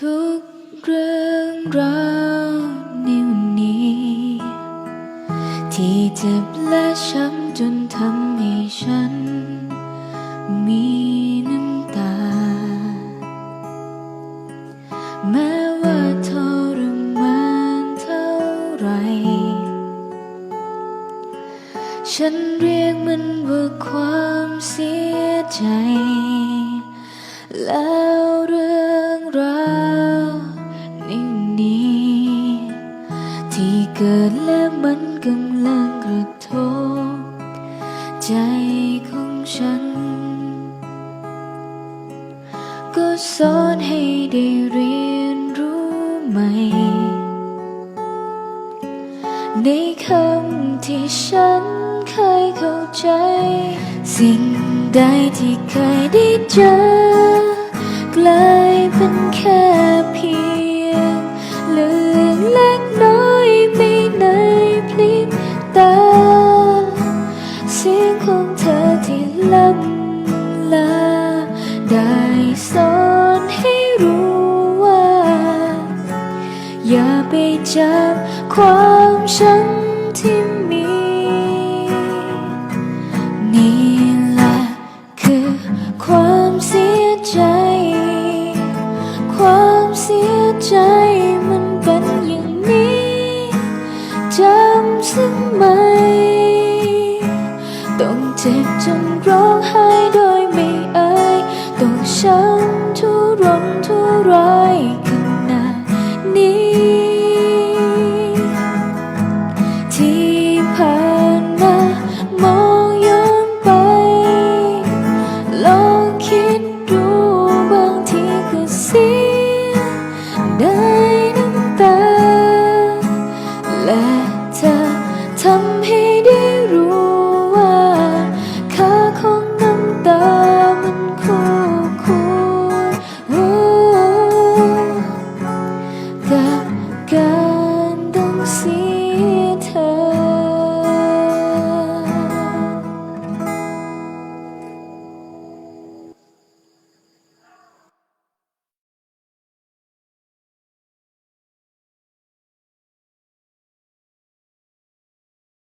ทุกเรื่องราวในวันนี้ ที่เจ็บและช้ำจนทำให้ฉัน มีน้ำตา แม้ว่าทรมานเท่าไร ฉันเรียกมันว่าความเสียใจแล้ว เกิดและมันกำลังกระทบใจของฉัน ก็สอนให้ได้เรียนรู้ใหม่ ในคำที่ฉันเคยเข้าใจ สิ่งใดที่เคยได้เจอกลายเป็นแค่เพียง ลังลา ได้สอนให้รู้ว่า อย่าไปจับความฉันที่ เจ็บจนร้องไห้โด 给。